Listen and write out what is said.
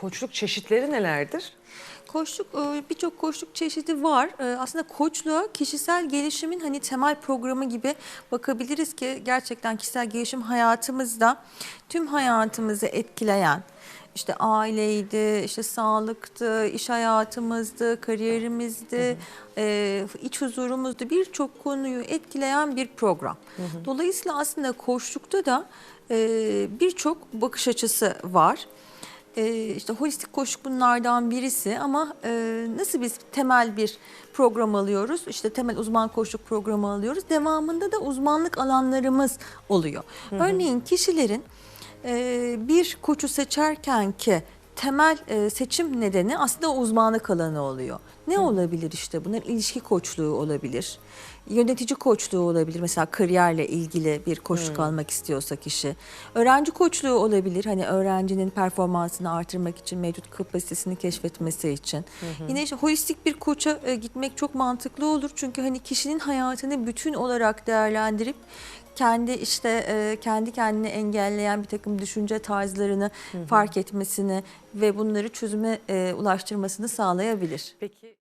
koçluk çeşitleri nelerdir? Koçluk e, birçok koçluk çeşidi var. E, Aslında koçluğa kişisel gelişimin hani temel programı gibi bakabiliriz ki gerçekten kişisel gelişim hayatımızda tüm hayatımızı etkileyen işte aileydi, işte sağlıktı, iş hayatımızdı, kariyerimizdi, e, iç huzurumuzdu birçok konuyu etkileyen bir program. Dolayısıyla aslında koçlukta da e, birçok bakış açısı var. Ee, işte holistik koşuk bunlardan birisi ama e, nasıl biz temel bir program alıyoruz? İşte temel uzman koşuk programı alıyoruz. Devamında da uzmanlık alanlarımız oluyor. Örneğin kişilerin e, bir koçu seçerken ki temel e, seçim nedeni aslında uzmanlık alanı oluyor. Ne olabilir işte bunlar? İlişki koçluğu olabilir. Yönetici koçluğu olabilir. Mesela kariyerle ilgili bir koçluk almak istiyorsa kişi. Öğrenci koçluğu olabilir. Hani öğrencinin performansını artırmak için, mevcut kapasitesini keşfetmesi için. Yine işte holistik bir koça e, gitmek çok mantıklı olur. Çünkü hani kişinin hayatını bütün olarak değerlendirip kendi işte e, kendi kendini engelleyen bir takım düşünce tarzlarını fark etmesini ve bunları çözüme e, ulaştırmasını sağlayabilir. Peki